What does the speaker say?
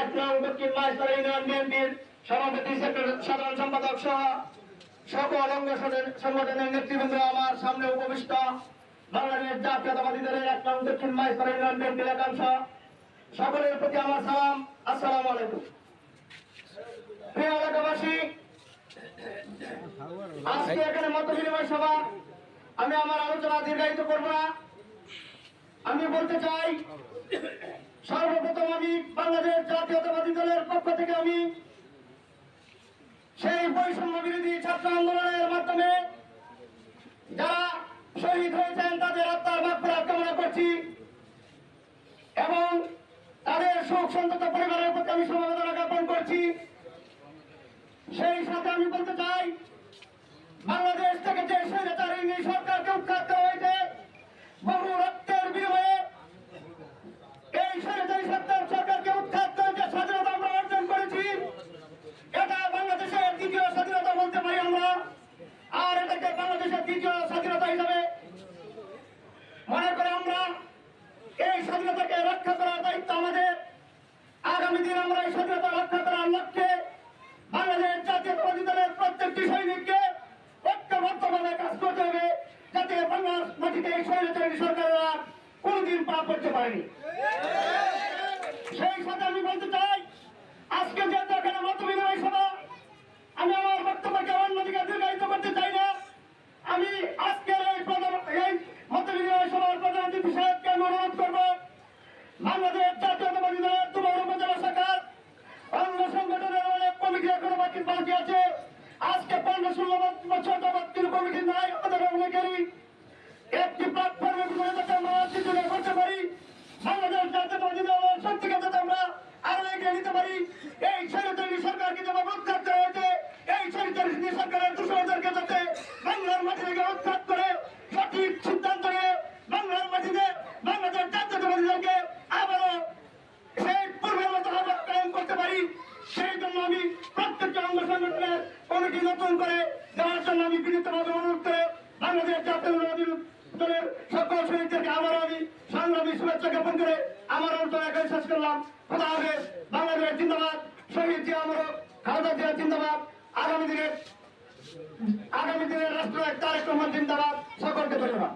এক নং দক্ষিণ মাইস্টার ইউনিয়ন বিএনপির সভাপতি সাধারণ সম্পাদক সহ সকল অঙ্গ সংগঠনের নেতৃবৃন্দ আমার সামনে উপবিষ্ট বাংলাদেশ জাতীয়তাবাদী দলের এক নং দক্ষিণ মাইস্টার ইউনিয়ন বিএনপির একাংশ। সকলের প্রতি আমার সালাম। আসসালামু আলাইকুম। প্রিয় এলাকাবাসী, আজকে এখানে মত বিনিময় সভা। আমি আমার আলোচনা দীর্ঘায়িত করব না। আমি বলতে চাই সর্বপ্রথম আমি বাংলাদেশ জাতীয়তাবাদী দলের পক্ষ থেকে আমি সেই বৈষম্য বিরোধী ছাত্র আন্দোলনের মাধ্যমে যারা শহীদ হয়েছেন তাদের আত্মার মাত্রা কামনা করছি এবং তাদের শোক সন্তত পরিবারের প্রতি আমি সমবেদনা জ্ঞাপন করছি। সেই সাথে আমি বলতে চাই বাংলাদেশ থেকে যে স্বৈরাচারী সরকারকে উৎখাত করা হয়েছে বহু রক্তের বিনিময়ে এই স্বৈরাচারী সরকার সরকারকে উৎখাত করে যে স্বাধীনতা আমরা অর্জন করেছি এটা বাংলাদেশের দ্বিতীয় স্বাধীনতা বলতে পারি আমরা আর এটাকে বাংলাদেশের দ্বিতীয় স্বাধীনতা হিসাবে মনে করে আমরা এই স্বাধীনতাকে রক্ষা করার দায়িত্ব আমাদের। আগামী দিন আমরা এই স্বাধীনতা রক্ষা করার লক্ষ্যে বাংলাদেশ জাতীয়তাবাদী দলের প্রত্যেকটি সৈনিককে ঐক্যবদ্ধভাবে কাজ করতে হবে, যাতে বাংলার মাটিতে এই স্বৈরাচারী সরকার কোনদিন পা করতে পারেনি। সেই সাথে আমি অতিথি সাহেবকে আমি অনুরোধ করব। বাংলাদেশ জাতীয়তাবাদী দলের তোমার উপজেলা শাখার অন্য সংগঠনের অনেক কমিটি নাই আমাদের অনেকেরই একটি প্ল্যাটফর্মে বিপরীত যাতে আমরা চিন্তা করতে পারি বাংলাদেশ জাতীয়তাবাদী দলের শক্তিকে যাতে আমরা আরও এগিয়ে নিতে পারি এই সরকারি সরকারকে যেভাবে উৎখাত করা হয়েছে এই সরকারি সরকারের দূষণদেরকে যাতে বাংলার মাটি থেকে উৎখাত করে সঠিক সিদ্ধান্ত নিয়ে বাংলার মাটিতে বাংলাদেশ জাতীয়তাবাদী দলকে আবারও সেই পূর্বের মতো আবার কায়েম করতে পারি সেই জন্য আমি প্রত্যেকটা অঙ্গ সংগঠনের কমিটি নতুন করে দেওয়ার জন্য আমি বিনীতভাবে অনুরোধ করে বাংলাদেশ জাতীয় দলের সকল শহীদদেরকে আবার আমি সংগ্রামী শুভেচ্ছা জ্ঞাপন করে আমার অর্থ একাই শেষ করলাম। খোদা হাফেজ। বাংলাদেশ জিন্দাবাদ। শহীদ জিয়া আমার, খালেদা জিয়া জিন্দাবাদ। আগামী দিনের আগামী দিনের রাষ্ট্র এক তারেক রহমান জিন্দাবাদ। সকলকে ধন্যবাদ।